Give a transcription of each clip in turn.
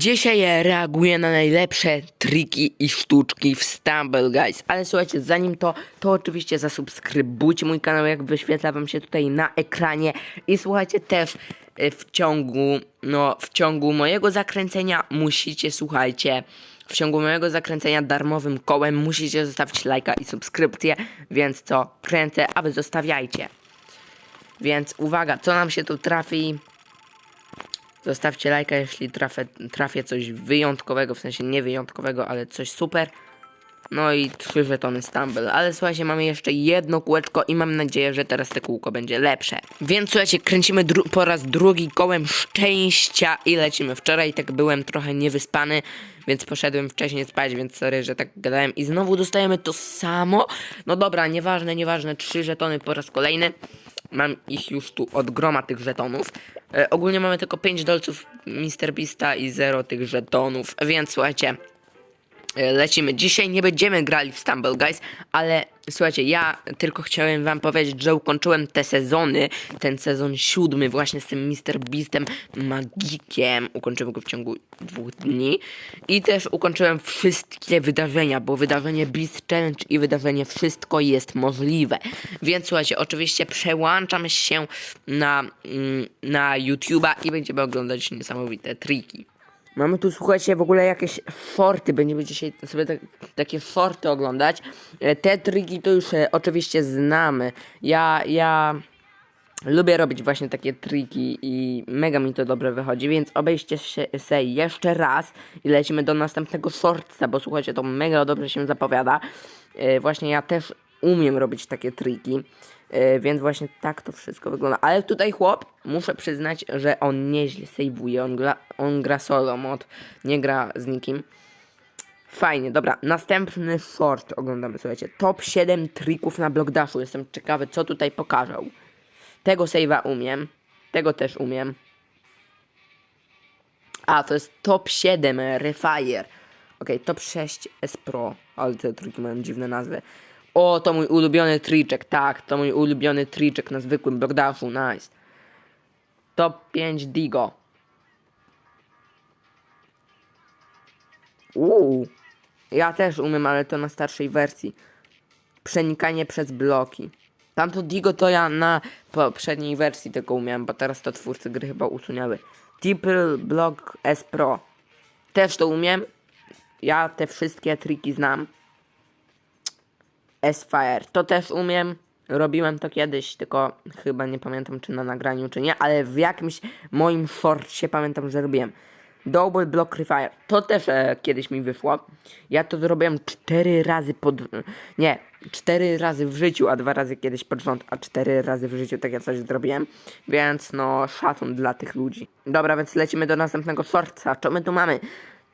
Dzisiaj reaguję na najlepsze triki i sztuczki w Stumble Guys. Ale słuchajcie, zanim to, to oczywiście zasubskrybujcie mój kanał, jak wyświetla wam się tutaj na ekranie. I słuchajcie też y, w ciągu, no w ciągu mojego zakręcenia musicie, słuchajcie, w ciągu mojego zakręcenia darmowym kołem musicie zostawić lajka i subskrypcję. Więc co, kręcę, a wy zostawiajcie. Więc uwaga, co nam się tu trafi? Zostawcie lajka, jeśli trafię, trafię coś wyjątkowego, w sensie nie wyjątkowego, ale coś super. No i trzy żetony Stumble. Ale słuchajcie, mamy jeszcze jedno kółeczko i mam nadzieję, że teraz te kółko będzie lepsze. Więc słuchajcie, kręcimy po raz drugi kołem szczęścia i lecimy. Wczoraj tak byłem trochę niewyspany, więc poszedłem wcześniej spać, więc sorry, że tak gadałem. I znowu dostajemy to samo. No dobra, nieważne, nieważne. Trzy żetony po raz kolejny. Mam ich już tu od groma tych żetonów. E, ogólnie mamy tylko 5 dolców Mr. Beasta i 0 tych żetonów, więc słuchajcie, e, lecimy. Dzisiaj nie będziemy grali w Stumble Guys, ale słuchajcie, ja tylko chciałem wam powiedzieć, że ukończyłem te sezony, ten sezon siódmy właśnie z tym Mr. Beastem magikiem. Ukończyłem go w ciągu dwóch dni i też ukończyłem wszystkie wydarzenia, bo wydarzenie Beast Challenge i wydarzenie wszystko jest możliwe. Więc słuchajcie, oczywiście przełączam się na, mm, na YouTube'a i będziemy oglądać niesamowite triki. Mamy tu, słuchajcie, w ogóle jakieś forty. Będziemy dzisiaj sobie tak, takie forty oglądać. E, Te triki to już e, oczywiście znamy. Ja, ja lubię robić właśnie takie triki i mega mi to dobrze wychodzi, więc obejście się se jeszcze raz i lecimy do następnego shortsa, bo słuchajcie, to mega dobrze się zapowiada. E, Właśnie ja też umiem robić takie triki. E, Więc właśnie tak to wszystko wygląda. Ale tutaj chłop, muszę przyznać, że on nieźle sejwuje. On, gra, on gra solo mod, nie gra z nikim. Fajnie, dobra. Następny short oglądamy, słuchajcie. Top 7 trików na Blockdashu. Jestem ciekawy, co tutaj pokażą. Tego save'a umiem. Tego też umiem. A, to jest top 7 Refire. Okej, top 6 S Pro. Ale te triki mają dziwne nazwy. O, to mój ulubiony triczek. Tak, to mój ulubiony triczek na zwykłym Blockdashu. Nice. Top 5 Digo. Uuu. Ja też umiem, ale to na starszej wersji. Przenikanie przez bloki. Tamto Digo to ja na poprzedniej wersji tylko umiałem, bo teraz to twórcy gry chyba usunęły. Triple Block S Pro. Też to umiem. Ja te wszystkie triki znam. S-Fire. To też umiem. Robiłem to kiedyś, tylko chyba nie pamiętam czy na nagraniu, czy nie, ale w jakimś moim shortcie pamiętam, że robiłem. Double Block Refire. To też e, kiedyś mi wyszło. Ja to zrobiłem cztery razy pod... Nie, cztery razy w życiu, a dwa razy kiedyś pod rząd, a cztery razy w życiu takie coś zrobiłem. Więc no, szacun dla tych ludzi. Dobra, więc lecimy do następnego shortca. Co my tu mamy?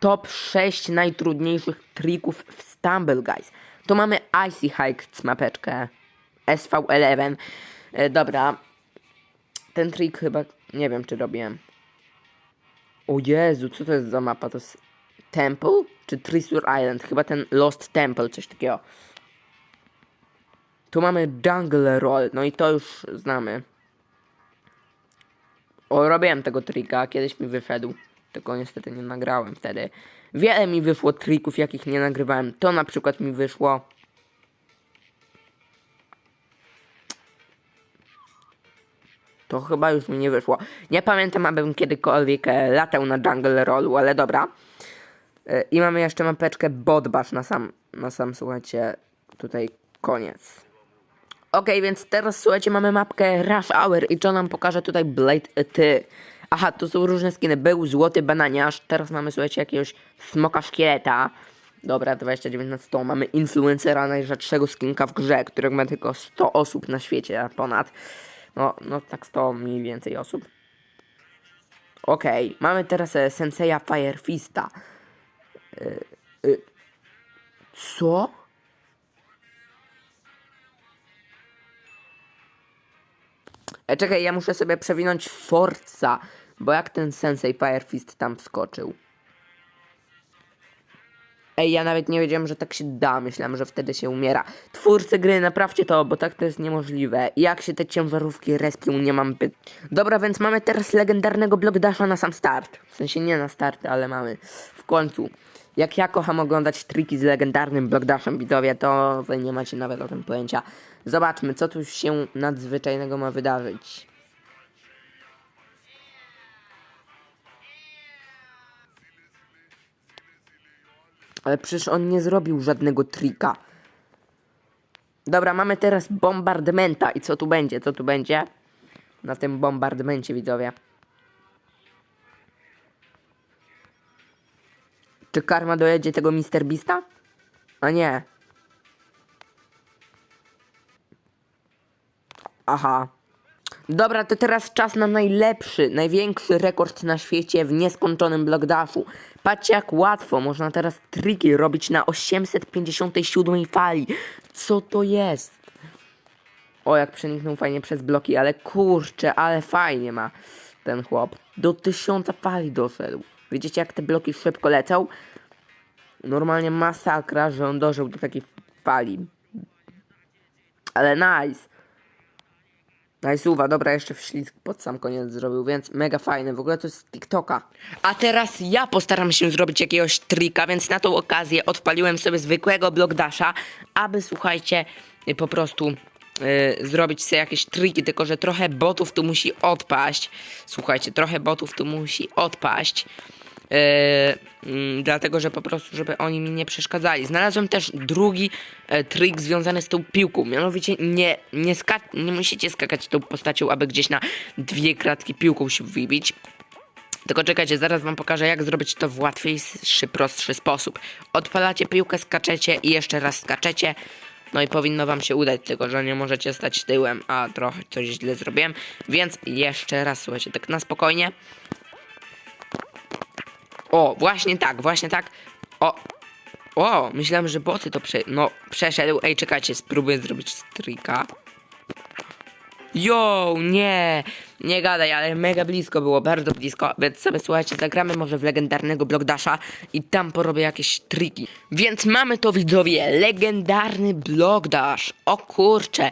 Top 6 najtrudniejszych trików w Stumble Guys. Tu mamy Icy Hikes mapeczkę. SV11. E, dobra. Ten trik chyba... Nie wiem, czy robiłem. O Jezu, co to jest za mapa? To jest Temple? Czy Trisur Island? Chyba ten Lost Temple, coś takiego. Tu mamy Jungle Roll, no i to już znamy. O, robiłem tego trika, kiedyś mi wyszedł. Tylko niestety nie nagrałem wtedy. Wiele mi wyszło trików, jakich nie nagrywałem. To na przykład mi wyszło. To chyba już mi nie wyszło. Nie pamiętam, abym kiedykolwiek e, latał na Jungle Rollu, ale dobra. E, I mamy jeszcze mapeczkę Bodbash na sam, na sam, słuchajcie, tutaj koniec. Okej, więc teraz słuchajcie, mamy mapkę Rush Hour i co nam pokaże tutaj Blade Ty. Aha, tu są różne skiny. Był złoty bananiarz, teraz mamy słuchajcie jakiegoś smoka szkieleta. Dobra, 29 na 100. Mamy influencera najrzadszego skinka w grze, którego ma tylko 100 osób na świecie ponad. No, no tak 100 mniej więcej osób. Okej, mamy teraz e, Senseja Firefista. E, e, co? E, czekaj, ja muszę sobie przewinąć Forza, bo jak ten Sensei Firefist tam wskoczył? Ej, ja nawet nie wiedziałem, że tak się da. Myślałem, że wtedy się umiera. Twórcy gry, naprawcie to, bo tak to jest niemożliwe. Jak się te ciężarówki respią, nie mam pyt. Dobra, więc mamy teraz legendarnego Blockdasha na sam start. W sensie nie na start, ale mamy. W końcu. Jak ja kocham oglądać triki z legendarnym Blockdashem, widzowie, to wy nie macie nawet o tym pojęcia. Zobaczmy, co tu się nadzwyczajnego ma wydarzyć. Ale przecież on nie zrobił żadnego trika. Dobra, mamy teraz bombardmenta. I co tu będzie? Co tu będzie? Na tym bombardmencie, widzowie. Czy karma dojedzie tego Mr. Beasta? A nie. Aha. Dobra, to teraz czas na najlepszy, największy rekord na świecie w nieskończonym blockdashu. Patrzcie jak łatwo można teraz triki robić na 857 fali. Co to jest? O, jak przeniknął fajnie przez bloki, ale kurczę, ale fajnie ma ten chłop. Do tysiąca fali doszedł. Widzicie jak te bloki szybko lecą? Normalnie masakra, że on dożył do takiej fali. Ale nice. Najsuwa, dobra, jeszcze wślizg pod sam koniec zrobił, więc mega fajny. W ogóle to jest z TikToka. A teraz ja postaram się zrobić jakiegoś trika, więc na tą okazję odpaliłem sobie zwykłego Blockdasha, aby słuchajcie, po prostu y, zrobić sobie jakieś triki, tylko że trochę botów tu musi odpaść. Słuchajcie, trochę botów tu musi odpaść. Yy, mm, dlatego, że po prostu, żeby oni mi nie przeszkadzali. Znalazłem też drugi e, trik związany z tą piłką. Mianowicie nie, nie, nie musicie skakać tą postacią, aby gdzieś na dwie kratki piłką się wybić. Tylko czekajcie, zaraz wam pokażę, jak zrobić to w łatwiejszy, prostszy sposób. Odpalacie piłkę, skaczecie i jeszcze raz skaczecie. No i powinno wam się udać, tylko że nie możecie stać tyłem, a trochę coś źle zrobiłem. Więc jeszcze raz, słuchajcie, tak na spokojnie. O, właśnie tak, właśnie tak. O, o, myślałem, że boty to prze... No, przeszedł. Ej, czekajcie, spróbuję zrobić strika. Yo, nie, nie gadaj, ale mega blisko było, bardzo blisko, więc sobie słuchajcie, zagramy może w legendarnego Blockdasha i tam porobię jakieś triki. Więc mamy to widzowie, legendarny Blockdash, o kurcze,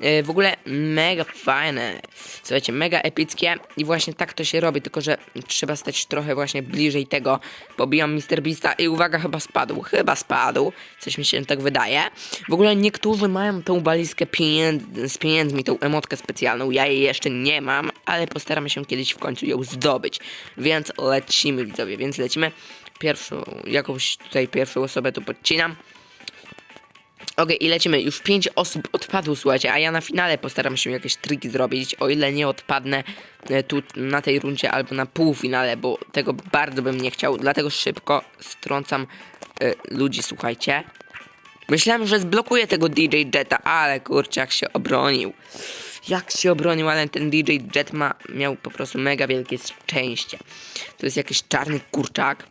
yy, w ogóle mega fajne, słuchajcie, mega epickie i właśnie tak to się robi, tylko że trzeba stać trochę właśnie bliżej tego, pobijam Mr. Beasta i uwaga, chyba spadł, chyba spadł, coś mi się tak wydaje. W ogóle niektórzy mają tą walizkę pieniędz, z pieniędzmi, tą emotkę specjalną, ja jej jeszcze nie mam, ale postaramy się kiedyś w końcu ją zdobyć, więc lecimy widzowie, więc lecimy. Pierwszą, jakąś tutaj pierwszą osobę tu podcinam. Okej, i lecimy. Już pięć osób odpadło, słuchajcie, a ja na finale postaram się jakieś triki zrobić, o ile nie odpadnę e, tu na tej rundzie albo na półfinale, bo tego bardzo bym nie chciał, dlatego szybko strącam e, ludzi, słuchajcie. Myślałem, że zblokuję tego DJ Jetta, ale kurczę, jak się obronił. Jak się obronił, ale ten DJ Jet ma, miał po prostu mega wielkie szczęście. To jest jakiś czarny kurczak.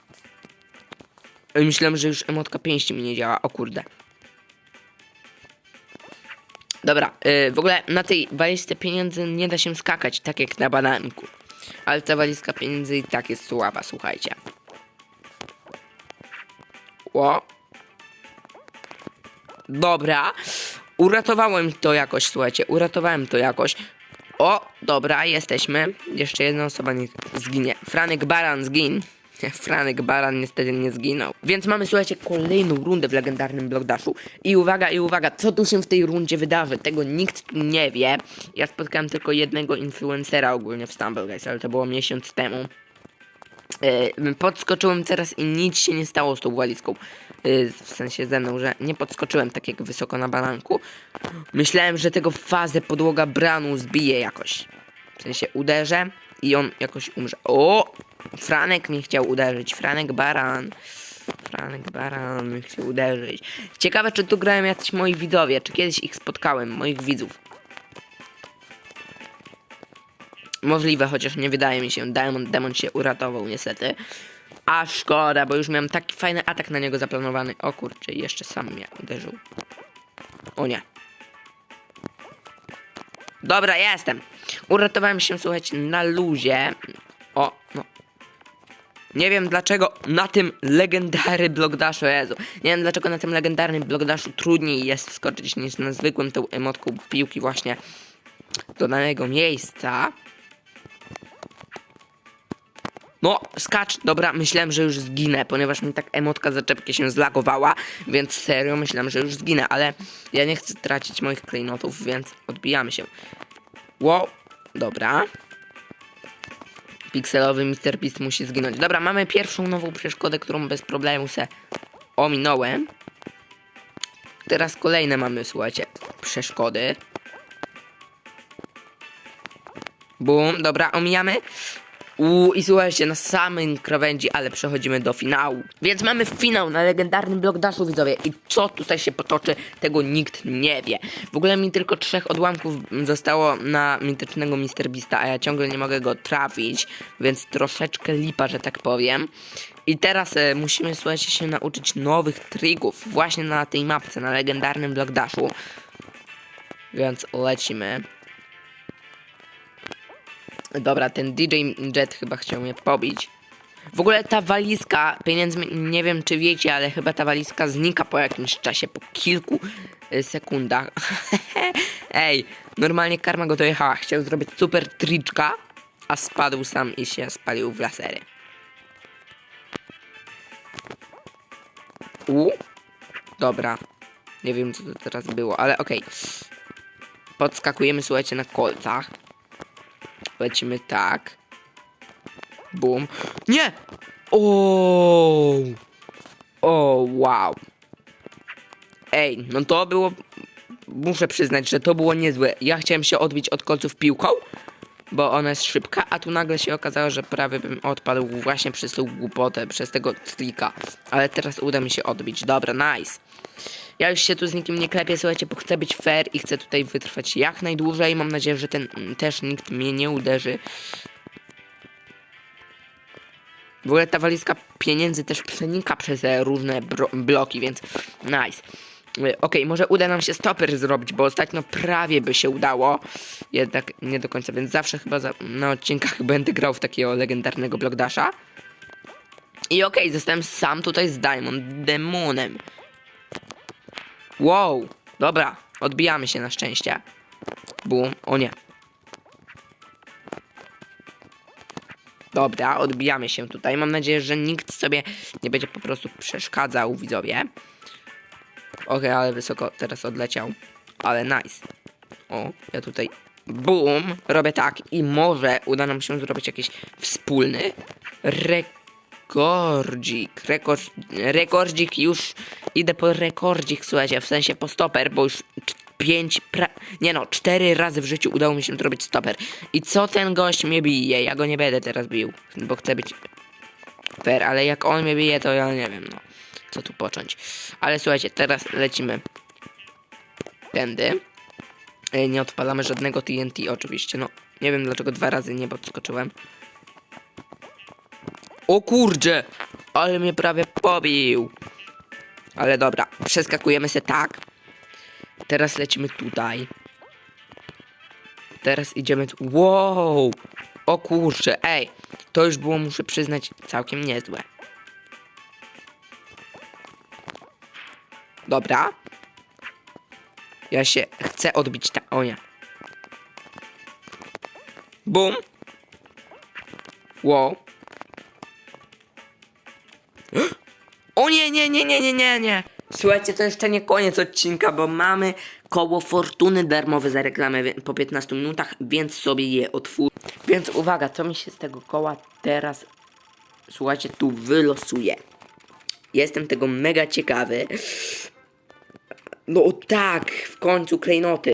Myślałem, że już emotka pięści mi nie działa, o kurde. Dobra, yy, w ogóle na tej walizce pieniędzy nie da się skakać, tak jak na bananku. Ale ta walizka pieniędzy i tak jest słaba, słuchajcie. O. Dobra. Uratowałem to jakoś, słuchajcie, uratowałem to jakoś. O, dobra, jesteśmy. Jeszcze jedna osoba nie zginie. Franek Baran zgin. Franek Baran niestety nie zginął. Więc mamy, słuchajcie, kolejną rundę w legendarnym Blockdashu. I uwaga, i uwaga, co tu się w tej rundzie wydarzy? Tego nikt nie wie. Ja spotkałem tylko jednego influencera ogólnie w Stumble Guys, ale to było miesiąc temu. Yy, podskoczyłem teraz i nic się nie stało z tą walizką. Yy, w sensie ze mną, że nie podskoczyłem tak jak wysoko na bananku. Myślałem, że tego fazę podłoga branu zbije jakoś. W sensie uderzę i on jakoś umrze. O! Franek mnie chciał uderzyć. Franek Baran. Franek Baran mnie chciał uderzyć. Ciekawe, czy tu grają jacyś moi widzowie, czy kiedyś ich spotkałem, moich widzów. Możliwe, chociaż nie wydaje mi się. Diamond Demon się uratował niestety. A szkoda, bo już miałem taki fajny atak na niego zaplanowany. O kurczę, jeszcze sam mnie uderzył. O nie. Dobra, jestem. Uratowałem się, słuchajcie, na luzie. O, no. Nie wiem dlaczego na tym legendarny blokdaszu, Jezu. Nie wiem dlaczego na tym legendarnym blokdaszu trudniej jest wskoczyć niż na zwykłym tą emotką piłki właśnie do danego miejsca. No, skacz, dobra, myślałem, że już zginę, ponieważ mi tak emotka zaczepki się zlagowała, więc serio myślałem, że już zginę, ale ja nie chcę tracić moich klejnotów, więc odbijamy się. Wow, dobra. Pikselowy Mr. Beast musi zginąć. Dobra, mamy pierwszą nową przeszkodę, którą bez problemu se ominąłem. Teraz kolejne mamy, słuchajcie, przeszkody. Bum, dobra, omijamy. Uuu, i słuchajcie, na samym krawędzi, ale przechodzimy do finału. Więc mamy finał na legendarnym blok daszu, widzowie. I co tutaj się potoczy, tego nikt nie wie. W ogóle mi tylko trzech odłamków zostało na mitycznego Mr. Beasta, a ja ciągle nie mogę go trafić, więc troszeczkę lipa, że tak powiem. I teraz e, musimy, słuchajcie, się nauczyć nowych trików właśnie na tej mapce, na legendarnym blok daszu. Więc lecimy. Dobra, ten DJ Jet chyba chciał mnie pobić. W ogóle ta walizka, pieniędzmi, nie wiem czy wiecie, ale chyba ta walizka znika po jakimś czasie, po kilku y, sekundach. Ej, normalnie karma go dojechała. Chciał zrobić super triczka, a spadł sam i się spalił w lasery. U, dobra. Nie wiem co to teraz było, ale okej. Podskakujemy, słuchajcie, na kolcach. Lecimy tak. Bum. Nie! O! O, wow. Ej, no to było... Muszę przyznać, że to było niezłe. Ja chciałem się odbić od kolców piłką, bo ona jest szybka, a tu nagle się okazało, że prawie bym odpadł właśnie przez tą głupotę, przez tego trika. Ale teraz uda mi się odbić. Dobra, nice. Ja już się tu z nikim nie klepię, słuchajcie, bo chcę być fair i chcę tutaj wytrwać jak najdłużej. Mam nadzieję, że ten mm, też nikt mnie nie uderzy. W ogóle ta walizka pieniędzy też przenika przez różne bloki, więc nice. E, Okej, może uda nam się stoper zrobić, bo ostatnio prawie by się udało. Jednak nie do końca, więc zawsze chyba za, na odcinkach będę grał w takiego legendarnego blockdasha. I okej, zostałem sam tutaj z Diamond Demonem. Wow, dobra, odbijamy się na szczęście. Bum, o nie. Dobra, odbijamy się tutaj. Mam nadzieję, że nikt sobie nie będzie po prostu przeszkadzał, widzowie. Okej, ale wysoko teraz odleciał. Ale nice. O, ja tutaj bum, robię tak i może uda nam się zrobić jakiś wspólny rekordzik. Rekord, rekordzik już idę po rekordzik, słuchajcie, w sensie po stoper, bo już cz- pięć, pra... nie no, cztery razy w życiu udało mi się zrobić stoper. I co ten gość mnie bije? Ja go nie będę teraz bił, bo chcę być fair, ale jak on mnie bije, to ja nie wiem, no, co tu począć. Ale słuchajcie, teraz lecimy tędy. E, Nie odpalamy żadnego TNT oczywiście, no, nie wiem dlaczego dwa razy nie podskoczyłem. O kurcze! Ale mnie prawie pobił. Ale dobra, przeskakujemy się tak. Teraz lecimy tutaj. Teraz idziemy tu. Wow! O kurczę, ej! To już było, muszę przyznać, całkiem niezłe. Dobra. Ja się chcę odbić ta... O nie. Bum. Wow. O nie, nie, nie, nie, nie, nie, nie. Słuchajcie, to jeszcze nie koniec odcinka, bo mamy koło fortuny darmowe za reklamę po 15 minutach, więc sobie je otwór. Więc uwaga, co mi się z tego koła teraz, słuchajcie, tu wylosuje. Jestem tego mega ciekawy. No tak, w końcu klejnoty.